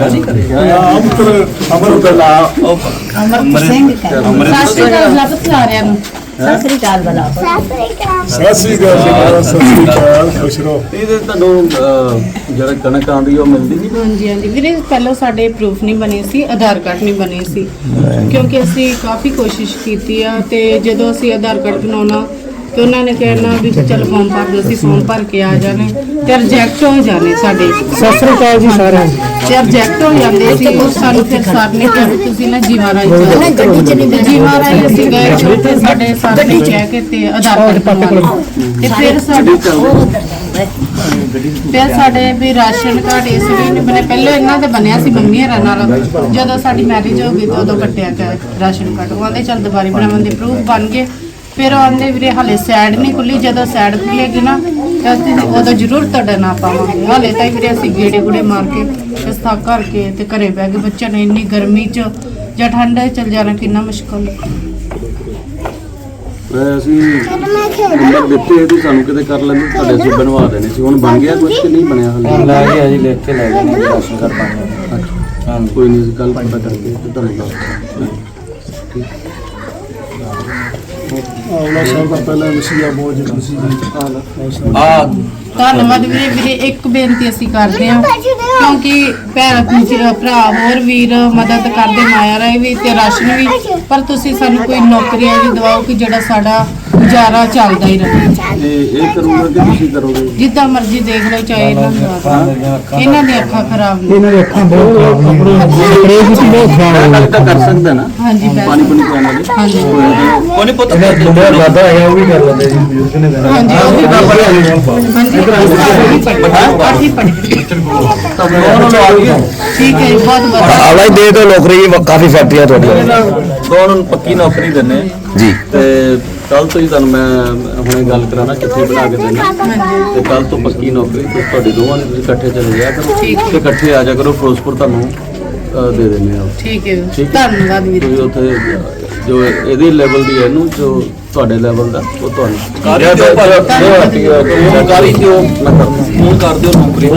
ਹੈਗਾ ਨਹੀਂ ਕਰੇ। ਅਮਰ ਅਮਰ ਬਲਾ ਅਮਰ ਸਿੰਘ ਸਤਿ ਸ਼੍ਰੀ ਅਕਾਲ ਲੱਭ ਸਾਰਿਆਂ ਨੂੰ। ਸਤਿ ਸ਼੍ਰੀ ਅਕਾਲ ਬਲਾ। ਸਤਿ ਸ੍ਰੀ ਅਕਾਲ। ਜੀ ਸਤਿ ਸ੍ਰੀ ਅਕਾਲ ਖੁਸ਼ ਰਹੋ। ਇਹਦੇ ਤੁਹਾਨੂੰ ਅਹ, ਜਿਹੜਾ ਕਣਕ ਆਉਂਦੀ ਉਹ ਮਿਲਦੀ ਨਹੀਂ? ਹਾਂਜੀ ਹਾਂਜੀ। ਵੀਰੇ ਪਹਿਲਾਂ ਸਾਡੇ ਪ੍ਰੂਫ ਨਹੀਂ ਬਣੇ ਸੀ ਆਧਾਰ ਕਾਰਡ ਨਹੀਂ ਬਣੇ ਸੀ। ਕਿਉਂਕਿ ਅਸੀਂ ਕਾਫੀ ਕੋਸ਼ਿਸ਼ ਕੀਤੀ ਆ ਤੇ ਜਦੋਂ ਅਸੀਂ ਆਧਾਰ ਕਾਰਡ ਬਣਾਉਣਾ ਤੇ ਉਹਨਾਂ ਨੇ ਕਹਿਣਾ ਵੀ ਚੱਲ ਫਾਰਮ ਭਰ ਦਿਓ ਅਸੀਂ ਫਾਰਮ ਭਰ ਕੇ ਆ ਜਾਣੇ। ਤੇ ਰਿਜੈਕਟ ਹੋ ਜਾਣੇ ਸਾਡੇ। ਸਤਿ ਸ੍ਰੀ ਅਕਾਲ ਜੀ ਸਾਰਿਆਂ ਨੂੰ। ਤੇ ਰਿਜੈਕਟ ਹੋ ਜਾਂਦੇ ਸੀ। ਉਹ ਸਾਨੂੰ ਫਿਰ ਸਰ ਨੇ ਕਿਹਾ ਵੀ ਤੁਸੀਂ ਨਾ ਜੀਵਾ ਰਾਈ ਚਲੋ ਜੀਵਾ ਰਾਈ ਅਸੀਂ ਗਏ ਉੱਥੇ ਸਾਡੇ ਸਰ ਨੇ ਕਹਿ ਕੇ ਤੇ ਆਧਾਰ ਕਾਰਡ। ਤੇ ਫਿਰ ਸਾਡੇ ਫਿਰ ਸਾਡੇ ਵੀ ਰਾਸ਼ਨ ਕਾਰਡ ਇਸ ਲਈ ਨਹੀਂ ਬਣੇ। ਪਹਿਲਾਂ ਇਹਨਾਂ ਦੇ ਬਣਿਆ ਸੀ ਮੰਮੀ ਹਰਾਂ ਨਾਲ। ਜਦੋਂ ਸਾਡੀ ਮੈਰਿਜ ਹੋ ਗਈ ਤਾਂ ਉਦੋਂ ਕੱਟਿਆ ਗਿਆ ਰਾਸ਼ਨ ਕਾਰਡ। ਉਹ ਆਂਦੇ ਚੱਲ ਦੁਬਾਰੀ ਬਣਾਉਣ ਦੇ ਪ੍ਰੂਫ ਬਣ ਗਏ ਫਿਰ ਉਹ ਆਂਦੇ ਵੀਰੇ ਹਲੇ ਸਾਈਡ ਨਹੀਂ ਖੁੱਲੀ ਜਦੋਂ ਸਾਈਡ ਖੁੱਲੇਗੀ ਨਾ ਤਾਂ ਅਸੀਂ ਉਦੋਂ ਜ਼ਰੂਰ ਤੁਹਾਡਾ ਨਾ ਪਾਵਾਂਗੇ। ਹਲੇ ਤਾਂ ਵੀਰੇ ਅਸੀਂ ਗੇੜੇ ਗੁੜੇ ਮਾਰ ਕੇ ਰਸਤਾ ਕਰਕੇ ਤੇ ਘਰੇ ਬਹਿ ਗਏ ਬੱਚਿਆਂ ਨੇ ਇੰਨੀ ਗਰਮੀ 'ਚ ਜਾਂ ਠੰਡੇ 'ਚ ਚਲ ਜਾਣਾ ਕਿੰਨਾ ਮੁਸ਼ਕਲ। ਵੈਸੇ ਅਸੀਂ ਨੰਬਰ ਦਿੱਤੇ ਤੇ ਸਾਨੂੰ ਕਿਤੇ ਕਰ ਲੈਂਦੇ ਤੁਹਾਡੇ ਅਸੀਂ ਬਣਵਾ ਦੇਣੇ ਸੀ। ਹੁਣ ਬਣ ਗਿਆ ਕੁਝ ਕਿ ਨਹੀਂ ਬਣਿਆ ਹਾਲੇ? ਲੈ ਗਿਆ ਜੀ ਲਿਖ ਕੇ ਲੈ ਗਏ ਨੇ ਰਾਸ਼ਨ ਕਾਰਡ ਪਾਣੀ ਹਾਂ ਕੋਈ ਨਹੀਂ ਕੱਲ ਪਤਾ ਕਰਕੇ ਤੇ ਤੁਹਾਨੂੰ ਦੱਸ ਦਿਆਂਗੇ। ਆਉਣਾ ਸਾਹਿਬ ਦਾ ਪਹਿਲਾ ਮਸੀਹਾ ਬਹੁਤ ਜੀ ਸੀ ਆ ਧੰਨਵਾਦ ਵੀਰੇ ਵੀਰੇ, ਇੱਕ ਬੇਨਤੀ ਅਸੀਂ ਕਰਦੇ ਹਾਂ, ਕਿਉਂਕਿ ਭੈਣ ਭਰਾ ਹੋਰ ਵੀਰ ਮਦਦ ਕਰਦੇ, ਮਾਇਆ ਰਾਏ ਵੀ ਤੇ ਰਾਸ਼ਨ ਵੀ, ਪਰ ਤੁਸੀਂ ਸਾਨੂੰ ਕੋਈ ਨੌਕਰੀ ਇਹਦੀ ਦਿਵਾਓ ਕਿ ਜਿਹੜਾ ਸਾਡਾ ਗੁਜ਼ਾਰਾ ਚੱਲਦਾ ਹੀ ਰਹੇ। ਇਹ ਇਹ ਕਰੂਗਾ ਕਿ ਤੁਸੀਂ ਕਰੋਗੇ? ਜਿੱਦਾਂ ਮਰਜ਼ੀ ਦੇਖ ਲਓ ਚਾਹੇ ਇਹਨਾਂ ਨੂੰ ਇਹਨਾਂ ਦੀਆਂ ਅੱਖਾਂ ਖਰਾਬ ਨੇ ਇਹਨਾਂ ਦੀ ਅੱਖਾਂ ਬਹੁਤ ਖਰਾਬ ਨੇ ਸਪਰੇਅ ਵਿੱਚ ਬਹੁਤ ਖਰਾਬ ਤਾਂ ਕਰ ਸਕਦਾ ਨਾ। ਹਾਂਜੀ ਪਾਣੀ ਪੁਣੀ ਪਿਆਣਾ ਦੇ ਹਾਂਜੀ। ਕੋਈ ਨਹੀਂ ਪੁੱਤ ਇਹਦਾ ਦੁਨੀਆ ਵਾਦਾ ਹੈ ਉਹ ਵੀ ਕਰ ਲੈਂਦੇ ਜੀ ਬਜ਼ੁਰਗ ਨੇ ਦੇਣਾ। ਹਾਂਜੀ। ਉਹ ਵੀ ਹਾਂਜੀ। ਆਠੀ ਪੜ੍ਹੀ। ਠੀਕ ਹੈ ਜੀ, ਬਹੁਤ ਬਹੁਤ ਆਵਾਜ਼ ਦੇ ਦੋ ਨੌਕਰੀ ਵੀ ਕਾਫੀ ਫੈਕਟਰੀਆਂ ਤੁਹਾਡੀਆਂ। ਦੋਨਾਂ ਨੂੰ ਪੱਕੀ ਨੌਕਰੀ ਦਿੰਨੇ ਜੀ। ਤੇ ਕੱਲ ਤੋਂ ਹੀ ਤੁਹਾਨੂੰ ਮੈਂ ਹੁਣੇ ਗੱਲ ਕਰਾਣਾ ਕਿੱਥੇ ਬਣਾ ਕੇ ਦੇਣਾ। ਤੇ ਕੱਲ ਤੋਂ ਪੱਕੀ ਨੌਕਰੀ ਤੇ ਤੁਹਾਡੀ ਦੋਵਾਂ ਦੀ ਤੁਸੀਂ ਇਕੱਠੇ ਚਲੇ ਜਾਇਆ ਕਰੋ। ਤੇ ਇਕੱਠੇ ਆ ਜਾ ਕਰੋ ਫਿਰੋਜ਼ਪੁਰ ਤੁਹਾਨੂੰ ਅਹ, ਦੇ ਦਿੰਦੇ ਆ। ਠੀਕ ਹੈ। ਠੀਕ ਹੈ। ਧੰਨਵਾਦ ਵੀਰੇ ਤੁਸੀਂ ਉੱਥੇ ਜੋ ਇਹਦੇ ਲੈਵਲ ਦੀ ਹੈ ਇਹਨੂੰ ਜੋ ਤੁਹਾਡੇ ਲੈਵਲ ਦਾ ਉਹ ਤੁਹਾਨੂੰ ਸਰਕਾਰੀ ਦਿਓ ਨਾ ਕਰੋ ਫੋਨ ਕਰ ਦਿਓ ਨੌਕਰੀ।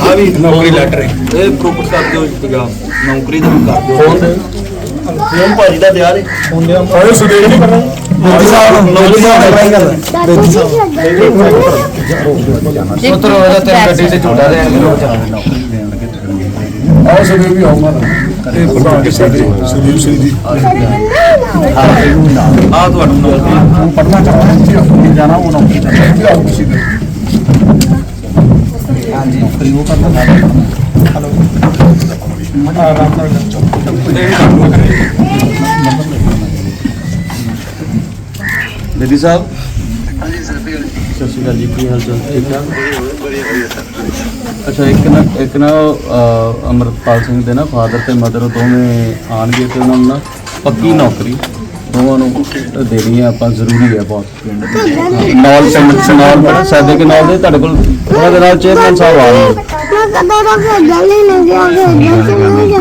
ਆ ਵੀ ਨੌਕਰੀ ਲੈਟਰ ਇਹ ਪ੍ਰੂਫ ਕਰ ਦਿਓ ਇੰਤਜ਼ਾਮ ਨੌਕਰੀ ਦਾ ਵੀ ਕਰ ਦਿਓ। ਫੋਨ ਦੇ ਫੋਨ ਭਾਜੀ ਦਾ ਦਿਆ ਦੇ ਫੋਨ ਦੇ ਆਏ ਸੁਦੇਸ਼ ਨਹੀਂ ਕਰਨਾ ਮੋਦੀ ਸਾਹਿਬ ਨੌਕਰੀ ਦਾ ਬੇਦੀ ਪੁੱਤਰ ਉਹਦਾ ਤੇ ਗੱਡੀ ਤੇ ਝੂਟਾ ਦੇਣਗੇ ਲੋਕ ਚੱਲਦੇ ਆਓ ਸੁਦੇਸ਼ ਵੀ ਆਓ ਮਾਰਾ ਇਹ ਪ੍ਰਧਾਨ ਜੀ ਸਾਡੇ ਸੁਦੀਪ ਸਿੰਘ ਜੀ ਆ ਤੁਹਾਡਾ ਨੌਕਰੀ ਪੜਨਾ ਚਾਹੁੰਦਾ ਹਾਂ ਜਾਣਾ ਉਹ ਨੌਕਰੀ ਚਾਹੁੰਦਾ ਹਾਂਜੀ ਫਰੀ ਉਹ ਕਰਦਾ ਹਲੋ ਬੇਦੀ ਸਾਹਿਬ। ਸਤਿ ਸ਼੍ਰੀ ਅਕਾਲ ਜੀ ਕੀ ਹਾਲ ਚਾਲ ਠੀਕ ਠਾਕ ਅੱਛਾ ਇੱਕ ਨਾ ਇੱਕ ਨਾ ਅਹ, ਅਮਰਪਾਲ ਸਿੰਘ ਦੇ ਨਾ ਫਾਦਰ ਤੇ ਮਦਰ ਦੋਵੇਂ ਆਣਗੇ ਤੇ ਉਹਨਾਂ ਨੂੰ ਨਾ ਪੱਕੀ ਨੌਕਰੀ ਦੋਵਾਂ ਨੂੰ ਦੇਣੀ ਹੈ ਆਪਾਂ ਜ਼ਰੂਰੀ ਹੈ ਬਹੁਤ। ਨਾਲ ਪਿੰਡ ਸਨਾਲ ਬੜਾ ਸਾਦੇ ਕੇ ਨਾਲ ਦੇ? ਤੁਹਾਡੇ ਕੋਲ ਉਹਨਾਂ ਦੇ ਨਾਲ ਚੇਅਰਮੈਨ ਸਾਹਿਬ ਆਣਗੇ ਨਹੀਂ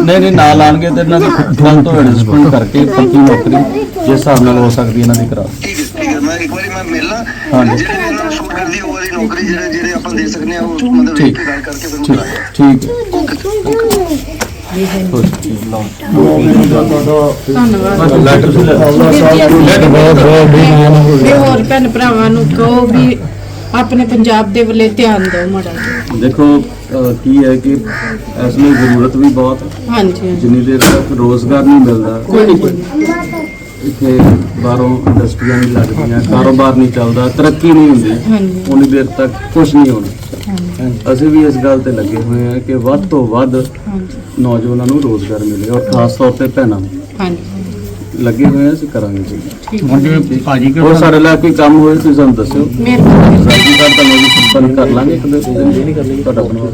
ਨਹੀਂ ਨਾਲ ਆਣਗੇ ਤੇ ਇਹਨਾਂ ਦੀ ਗੱਲ ਤੋਂ ਐਡਜਸਟਮੈਂਟ ਕਰਕੇ ਪੱਕੀ ਨੌਕਰੀ ਜਿਸ ਹਿਸਾਬ ਨਾਲ ਹੋ ਸਕਦੀ ਇਹਨਾਂ ਦੀ ਕਰਾ ਠੀਕ ਹੈ ਠੀਕ ਹੈ ਮੈਂ ਇੱਕ ਵਾਰੀ ਮੈਂ ਮਿਲ ਲਾਂ ਹਾਂਜੀ। ਜਿਹੜੇ ਇਹਨਾਂ ਨੂੰ ਸ਼ੂਟ ਕਰਦੀ ਉਹ ਵਾਲੀ ਨੌਕਰੀ ਜਿਹੜੇ ਜਿਹੜੇ ਆਪਾਂ ਦੇ ਸਕਦੇ ਆ ਉਹ ਮਤਲਬ ਠੀਕ। ਇੱਕ ਗੱਲ ਕਰਕੇ ਫਿਰ ਠੀਕ ਕਰਾਂਗੇ ਠੀਕ ਹੈ ਧੰਨਵਾਦ ਲੈਟਰ ਵੀ ਲੈ ਬਹੁਤ ਬਹੁਤ ਵੀ ਹੋਰ ਭੈਣ ਭਰਾਵਾਂ ਨੂੰ ਕਹੋ ਵੀ ਆਪਣੇ ਪੰਜਾਬ ਦੇ ਵੱਲੇ ਧਿਆਨ ਦਿਓ ਮਾੜਾ ਜਿਹਾ। ਦੇਖੋ ਅਹ, ਕੀ ਹੈ ਕਿ ਇਸ ਲਈ ਜ਼ਰੂਰਤ ਵੀ ਬਹੁਤ ਹੈ। ਹਾਂਜੀ ਹਾਂਜੀ। ਜਿੰਨੀ ਦੇਰ ਤੱਕ ਰੋਜ਼ਗਾਰ ਨਹੀਂ ਮਿਲਦਾ ਇੱਥੇ ਬਾਹਰੋਂ ਇੰਡਸਟਰੀਆਂ ਨਹੀਂ ਲੱਗਦੀਆਂ ਕਾਰੋਬਾਰ ਨਹੀਂ ਚੱਲਦਾ ਤਰੱਕੀ ਨਹੀਂ ਹੁੰਦੀ ਉਨੀ ਦੇਰ ਤੱਕ ਕੁਝ ਨਹੀਂ ਹੋਣਾ। ਅਸੀਂ ਵੀ ਇਸ ਗੱਲ ਤੇ ਲੱਗੇ ਹੋਏ ਹਾਂ ਕਿ ਵੱਧ ਤੋਂ ਵੱਧ ਹਾਂਜੀ। ਨੌਜਵਾਨਾਂ ਨੂੰ ਰੋਜ਼ਗਾਰ ਮਿਲੇ ਔਰ ਖਾਸ ਤੌਰ ਤੇ ਭੈਣਾਂ ਨੂੰ। ਹਾਂਜੀ। ਲੱਗੇ ਹੋਏ ਹਾਂ ਅਸੀਂ ਕਰਾਂਗੇ ਜੀ। ਹੁਣ ਜਿਵੇਂ ਭਾਜੀ ਹੋਰ ਸਾਡੇ ਲਈ ਕੋਈ ਕੰਮ ਹੋਏ ਤੁਸੀਂ ਸਾਨੂੰ ਦੱਸਿਓ। ਮਿਹਰਬਾਨੀ ਰਾਜੀ ਕਾਰਡ ਤਾਂ ਮੈਂ ਵੀ ਸੰਪਰਕ ਕਰ ਲਾਂਗੇ। ਇੱਕ ਦਿਨ ਤੁਹਾਡਾ ਬਣਵਾ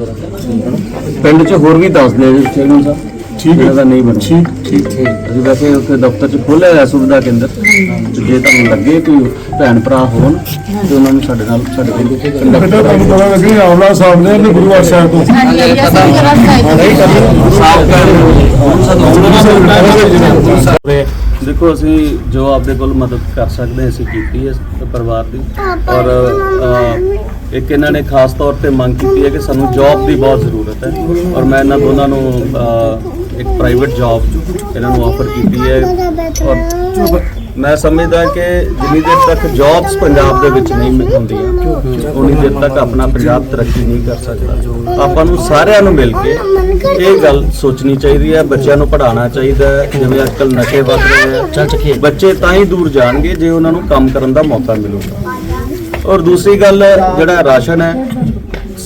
ਪਿੰਡ 'ਚ ਹੋਰ ਵੀ ਦੱਸ ਦਿਓ ਜੀ ਚੇਅਰਮੈਨ ਸਾਹਿਬ ਠੀਕ ਹੈ। ਦਾ ਨਹੀਂ ਬਣਿਆ। ਠੀਕ ਠੀਕ। ਅਸੀਂ ਵੈਸੇ ਉੱਥੇ ਦਫ਼ਤਰ 'ਚ ਖੋਲ੍ਹਿਆ ਹੋਇਆ ਸੁਵਿਧਾ ਕੇਂਦਰ। ਤੇ ਜੇ ਤੁਹਾਨੂੰ ਲੱਗੇ ਕੋਈ ਭੈਣ ਭਰਾ ਹੋਣ ਤੇ ਉਹਨਾਂ ਨੂੰ ਸਾਡੇ ਨਾਲ ਸਾਡੇ ਕੋਲ ਬੇਟਾ ਤੁਹਾਨੂੰ ਪਤਾ ਲੱਗੇ ਆਵਲਾ ਸਾਹਿਬ ਨੇ ਇਹਨੇ ਗੁਰੂਵਾਰ ਸਾਹਿਬ ਤੋਂ। ਅਸੀਂ ਕਰਾਂ ਸਾਹਿਬ ਸਾਫ਼ ਕਰ ਦੇਖੋ ਅਸੀਂ ਜੋ ਆਪਦੇ ਕੋਲ ਮਦਦ ਕਰ ਸਕਦੇ ਅਸੀਂ ਕੀਤੀ ਹੈ ਪਰਿਵਾਰ ਦੀ। ਔਰ ਅਹ, ਇੱਕ ਇਹਨਾਂ ਨੇ ਖਾਸ ਤੌਰ ਤੇ ਮੰਗ ਕੀਤੀ ਹੈ ਕਿ ਸਾਨੂੰ ਜੌਬ ਦੀ ਬਹੁਤ ਜ਼ਰੂਰਤ ਹੈ। ਔਰ ਮੈਂ ਇਹਨਾਂ ਦੋਨਾਂ ਨੂੰ ਅਹ, ਇੱਕ ਪ੍ਰਾਈਵੇਟ ਜੌਬ ਇਹਨਾਂ ਨੂੰ ਆਫਰ ਕੀਤੀ ਹੈ। ਔਰ ਮੈਂ ਸਮਝਦਾ ਕਿ ਜਿੰਨੀ ਦੇਰ ਤੱਕ ਜੌਬਸ ਪੰਜਾਬ ਦੇ ਵਿੱਚ ਨਹੀਂ ਮਿਲ- ਹੁੰਦੀਆਂ ਉਨੀ ਦੇਰ ਤੱਕ ਆਪਣਾ ਪੰਜਾਬ ਤਰੱਕੀ ਨਹੀਂ ਕਰ ਸਕਦਾ। ਆਪਾਂ ਨੂੰ ਸਾਰਿਆਂ ਨੂੰ ਮਿਲ ਕੇ ਇਹ ਗੱਲ ਸੋਚਣੀ ਚਾਹੀਦੀ ਹੈ ਬੱਚਿਆਂ ਨੂੰ ਪੜ੍ਹਾਉਣਾ ਚਾਹੀਦਾ ਜਿਵੇਂ ਅੱਜਕੱਲ ਨਸ਼ੇ ਵੱਧ ਰਹੇ ਆ ਬੱਚੇ ਤਾਂ ਹੀ ਦੂਰ ਜਾਣਗੇ ਜੇ ਉਹਨਾਂ ਨੂੰ ਕੰਮ ਕਰਨ ਦਾ ਮੌਕਾ ਮਿਲੂਗਾ। ਔਰ ਦੂਸਰੀ ਗੱਲ ਜਿਹੜਾ ਰਾਸ਼ਨ ਹੈ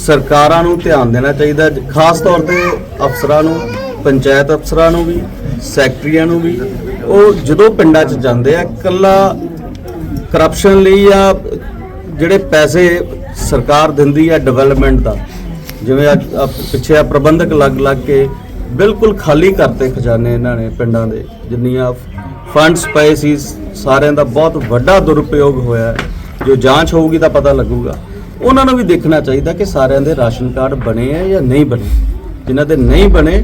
ਸਰਕਾਰਾਂ ਨੂੰ ਧਿਆਨ ਦੇਣਾ ਚਾਹੀਦਾ ਖਾਸ ਤੌਰ ਤੇ ਅਫਸਰਾਂ ਨੂੰ ਪੰਚਾਇਤ ਅਫਸਰਾਂ ਨੂੰ ਵੀ। ਸੈਕਟਰੀਆਂ ਨੂੰ ਵੀ, ਉਹ ਜਦੋਂ ਪਿੰਡਾਂ 'ਚ ਜਾਂਦੇ ਆ ਕੱਲਾ ਕਰਪਸ਼ਨ ਲਈ ਜਾਂ ਜਿਹੜੇ ਪੈਸੇ ਸਰਕਾਰ ਦਿੰਦੀ ਹੈ ਡਿਵੈਲਪਮੈਂਟ ਦਾ, ਜਿਵੇਂ ਅੱਜ ਪਿੱਛੇ ਆ ਪ੍ਰਬੰਧਕ ਲੱਗ ਲੱਗ ਕੇ ਬਿਲਕੁਲ ਖਾਲੀ ਕਰਤੇ ਖਜ਼ਾਨੇ ਇਹਨਾਂ ਨੇ ਪਿੰਡਾਂ ਦੇ, ਜਿੰਨੀਆਂ ਫੰਡਸ ਪਏ ਸੀ, ਸਾਰਿਆਂ ਦਾ ਬਹੁਤ ਵੱਡਾ ਦੁਰਉਪਯੋਗ ਹੋਇਆ ਜੋ ਜਾਂਚ ਹੋਊਗੀ ਤਾਂ ਪਤਾ ਲੱਗੂਗਾ। ਉਹਨਾਂ ਨੂੰ ਵੀ ਦੇਖਣਾ ਚਾਹੀਦਾ ਕਿ ਸਾਰਿਆਂ ਦੇ ਰਾਸ਼ਨ ਕਾਰਡ ਬਣੇ ਆ ਜਾਂ ਨਹੀਂ ਬਣੇ। ਜਿਨ੍ਹਾਂ ਦੇ ਨਹੀਂ ਬਣੇ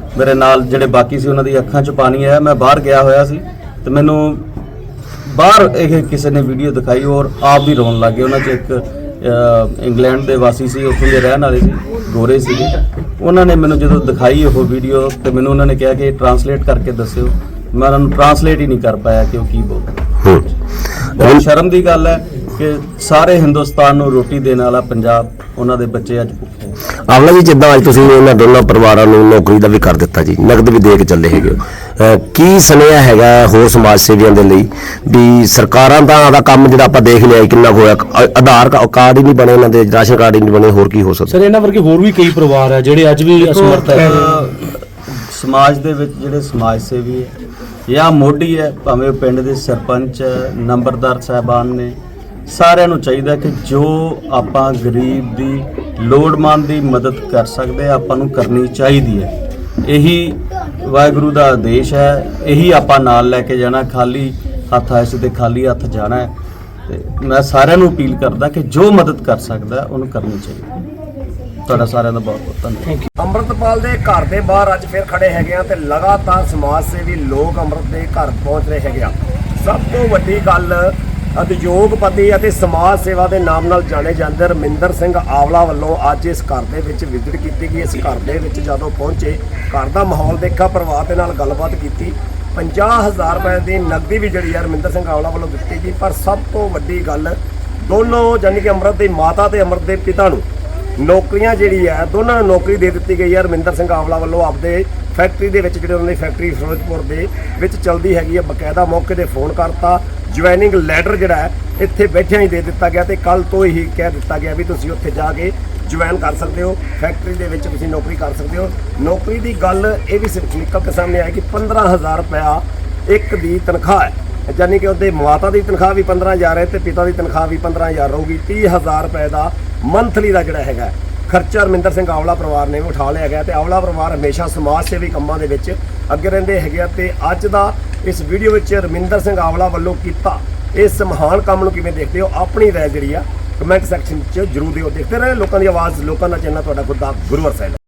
ਮੇਰੇ ਨਾਲ ਜਿਹੜੇ ਬਾਕੀ ਸੀ ਉਹਨਾਂ ਦੀ ਅੱਖਾਂ 'ਚ ਪਾਣੀ ਆਇਆ ਮੈਂ ਬਾਹਰ ਗਿਆ ਹੋਇਆ ਸੀ ਤੇ ਮੈਨੂੰ ਬਾਹਰ ਇਹ ਕਿਸੇ ਨੇ ਵੀਡੀਓ ਦਿਖਾਈ ਔਰ ਆਪ ਵੀ ਰੋਣ ਲੱਗ ਉਹਨਾਂ 'ਚ ਇੱਕ ਇੰਗਲੈਂਡ ਦੇ ਵਾਸੀ ਸੀ ਉੱਥੋਂ ਦੇ ਰਹਿਣ ਵਾਲੇ ਸੀ ਗੋਰੇ ਸੀਗੇ। ਉਹਨਾਂ ਨੇ ਮੈਨੂੰ ਜਦੋਂ ਦਿਖਾਈ ਉਹ ਵੀਡੀਓ ਤੇ ਮੈਨੂੰ ਉਹਨਾਂ ਨੇ ਕਿਹਾ ਕਿ ਟਰਾਂਸਲੇਟ ਕਰਕੇ ਦੱਸਿਓ। ਮੈਂ ਉਹਨਾਂ ਨੂੰ ਟਰਾਂਸਲੇਟ ਹੀ ਨਹੀਂ ਕਰ ਪਾਇਆ ਕਿ ਉਹ ਕੀ ਬੋਲ ਬਹੁਤ ਸ਼ਰਮ ਦੀ ਗੱਲ ਹੈ। ਕਿ ਸਾਰੇ ਹਿੰਦੁਸਤਾਨ ਨੂੰ ਰੋਟੀ ਦੇਣ ਵਾਲਾ ਪੰਜਾਬ ਉਹਨਾਂ ਦੇ ਬੱਚੇ ਅੱਜ ਭੁੱਖੇ ਹੈ ਆਵਲਾ ਜੀ ਜਿੱਦਾਂ ਅੱਜ ਤੁਸੀਂ ਇਹਨਾਂ ਦੋਨਾਂ ਪਰਿਵਾਰਾਂ ਨੂੰ ਨੌਕਰੀ ਦਾ ਵੀ ਕਰ ਦਿੱਤਾ ਜੀ ਨਗਦ ਵੀ ਦੇ ਕੇ ਚੱਲੇ ਹੈਗੇ ਹੋ। ਅਹ ਕੀ ਸੁਨੇਹਾ ਹੈਗਾ ਹੋਰ ਸਮਾਜ ਸੇਵੀਆਂ ਦੇ ਲਈ ਵੀ ਸਰਕਾਰਾਂ ਦਾ ਆਦਾ ਕੰਮ ਜਿਹੜਾ ਆਪਾਂ ਦੇਖ ਲਿਆ ਕਿੰਨਾ ਕੁ ਹੋਇਆ? ਅ- ਆਧਾਰ ਕਾ- ਕਾਰਡ ਹੀ ਨਹੀਂ ਬਣੇ ਇਹਨਾਂ ਦੇ ਰਾਸ਼ਨ ਕਾਰਡ ਹੀ ਨਹੀਂ ਬਣੇ ਹੋਰ ਕੀ ਹੋ ਸਕਦਾ? ਸਰ ਇਹਨਾਂ ਵਰਗੇ ਹੋਰ ਵੀ ਕਈ ਪਰਿਵਾਰ ਹੈ ਜਿਹੜੇ ਅੱਜ ਵੀ ਅਸਮਰਥ ਹੈ ਅਹ, ਸਮਾਜ ਦੇ ਵਿੱਚ ਜਿਹੜੇ ਸਮਾਜ ਸੇਵੀ ਹੈ ਜਾਂ ਮੋਢੀ ਹੈ ਭਾਵੇਂ ਉਹ ਪਿੰਡ ਦੇ ਸਰਪੰਚ ਹੈ, ਨੰਬਰਦਾਰ ਸਾਹਿਬਾਨ ਨੇ ਸਾਰਿਆਂ ਨੂੰ ਚਾਹੀਦਾ ਕਿ ਜੋ ਆਪਾਂ ਗਰੀਬ ਦੀ ਲੋੜਵੰਦ ਦੀ ਮਦਦ ਕਰ ਸਕਦੇ ਆਪਾਂ ਨੂੰ ਕਰਨੀ ਚਾਹੀਦੀ ਹੈ। ਇਹੀ ਵਾਹਿਗੁਰੂ ਦਾ ਆਦੇਸ਼ ਹੈ, ਇਹੀ ਆਪਾਂ ਨਾਲ ਲੈ ਕੇ ਜਾਣਾ, ਖਾਲੀ ਹੱਥ ਆਇਸ ਤੇ ਖਾਲੀ ਹੱਥ ਜਾਣਾ ਹੈ। ਤੇ ਮੈਂ ਸਾਰਿਆਂ ਨੂੰ ਅਪੀਲ ਕਰਦਾ ਕਿ ਜੋ ਮਦਦ ਕਰ ਸਕਦਾ ਉਹਨੂੰ ਕਰਨੀ ਚਾਹੀਦੀ ਤੁਹਾਡਾ ਸਾਰਿਆਂ ਦਾ ਬਹੁਤ ਬਹੁਤ ਧੰਨਵਾਦ ਅੰਮ੍ਰਿਤਪਾਲ ਦੇ ਘਰ ਦੇ ਬਾਹਰ ਅੱਜ ਫਿਰ ਖੜੇ ਹੈਗੇ ਆ ਤੇ ਲਗਾਤਾਰ ਸਮਾਜ ਸੇਵੀ ਲੋਕ ਅੰਮ੍ਰਿਤ ਦੇ ਘਰ ਪਹੁੰਚ ਰਹੇ ਹੈਗੇ ਆ। ਸਭ ਤੋਂ ਵੱਡੀ ਗੱਲ ਉਦਯੋਗਪਤੀ ਅਤੇ ਸਮਾਜ ਸੇਵਾ ਦੇ ਨਾਮ ਨਾਲ ਜਾਣੇ ਜਾਂਦੇ ਰਮਿੰਦਰ ਸਿੰਘ ਆਵਲਾ ਵੱਲੋਂ ਅੱਜ ਇਸ ਘਰ ਦੇ ਵਿੱਚ ਵਿਜ਼ਿਟ ਕੀਤੀ ਗਈ। ਇਸ ਘਰ ਦੇ ਵਿੱਚ ਜਦੋਂ ਪਹੁੰਚੇ, ਘਰ ਦਾ ਮਾਹੌਲ ਦੇਖਿਆ, ਪਰਿਵਾਰ ਦੇ ਨਾਲ ਗੱਲਬਾਤ ਕੀਤੀ। 50000 ਰੁਪਏ ਦੀ ਨਕਦੀ ਵੀ ਜਿਹੜੀ ਹੈ ਰਮਿੰਦਰ ਸਿੰਘ ਆਵਲਾ ਵੱਲੋਂ ਦਿੱਤੀ ਗਈ। ਪਰ ਸਭ ਤੋਂ ਵੱਡੀ ਗੱਲ, ਦੋਨੋਂ ਜਾਨੀ ਕਿ ਅੰਮ੍ਰਿਤ ਦੀ ਮਾਤਾ ਤੇ ਅੰਮ੍ਰਿਤ ਦੇ ਪਿਤਾ ਨੂੰ ਨੌਕਰੀਆਂ ਜਿਹੜੀ ਹੈ, ਦੋਨਾਂ ਨੂੰ ਨੌਕਰੀ ਦੇ ਦਿੱਤੀ ਗਈ ਹੈ। ਰਮਿੰਦਰ ਸਿੰਘ ਆਵਲਾ ਵੱਲੋਂ ਆਪਦੇ ਫੈਕਟਰੀ ਦੇ ਵਿੱਚ, ਜਿਹੜੇ ਉਹਨਾਂ ਦੀ ਫੈਕਟਰੀ ਫਿਰੋਜ਼ਪੁਰ ਦੇ ਵਿੱਚ ਚਲਦੀ ਹੈਗੀ ਹੈ, ਬਕਾਇਦਾ ਮੌਕੇ ਤੇ ਫੋਨ ਕਰਤਾ। ਜੁਆਇਨਿੰਗ ਲੈਟਰ ਜਿਹੜਾ ਇੱਥੇ ਬੈਠਿਆਂ ਹੀ ਦੇ ਦਿੱਤਾ ਗਿਆ ਤੇ ਕੱਲ ਤੋਂ ਹੀ ਕਹਿ ਦਿੱਤਾ ਗਿਆ ਵੀ ਤੁਸੀਂ ਉੱਥੇ ਜਾ ਕੇ ਜੁਆਇਨ ਕਰ ਸਕਦੇ ਹੋ, ਫੈਕਟਰੀ ਦੇ ਵਿੱਚ ਤੁਸੀਂ ਨੌਕਰੀ ਕਰ ਸਕਦੇ ਹੋ। ਨੌਕਰੀ ਦੀ ਗੱਲ ਇਹ ਵੀ ਸਿਰਫ ਨਿਕਲ ਕੇ ਸਾਹਮਣੇ ਆਈ ਕਿ 15000 ਰੁਪਇਆ ਇੱਕ ਦੀ ਤਨਖਾਹ ਹੈ। ਯਾਨੀ ਕਿ ਉਹਦੇ ਮਾਤਾ ਦੀ ਤਨਖਾਹ ਵੀ 15000 ਹੈ ਤੇ ਪਿਤਾ ਦੀ ਤਨਖਾਹ ਵੀ 15000 ਰਹੂਗੀ। 30000 ਰੁਪਏ ਦਾ ਮੰਥਲੀ ਦਾ ਜਿਹੜਾ ਹੈਗਾ ਖਰਚਾ ਰਮਿੰਦਰ ਸਿੰਘ ਆਵਲਾ ਪਰਿਵਾਰ ਨੇ ਵੀ ਉਠਾ ਲਿਆ ਗਿਆ ਤੇ ਆਵਲਾ ਪਰਿਵਾਰ ਹਮੇਸ਼ਾ ਸਮਾਜ ਸੇਵੀ ਕੰਮਾਂ ਦੇ ਵਿੱਚ ਅੱਗੇ ਰਹਿੰਦੇ ਹੈਗੇ ਆ ਤੇ ਅੱਜ ਦਾ ਇਸ ਵੀਡੀਓ ਵਿੱਚ ਰਮਿੰਦਰ ਸਿੰਘ ਆਵਲਾ ਵੱਲੋਂ ਕੀਤਾ ਇਸ ਮਹਾਨ ਕੰਮ ਨੂੰ ਕਿਵੇਂ ਦੇਖਦੇ ਹੋ? ਆਪਣੀ ਰਾਏ ਜਿਹੜੀ ਆ ਕਮੈਂਟ ਸੈਕਸ਼ਨ 'ਚ ਜਰੂਰ ਦਿਓ। ਦੇਖਦੇ ਰਹੇ ਲੋਕਾਂ ਦੀ ਆਵਾਜ਼, ਲੋਕਾਂ ਦਾ ਚੈਨਲ ਤੁਹਾਡਾ ਖੁਦ ਦਾ ਗੁਰੂਵਰ ਸਾਹਿਬ।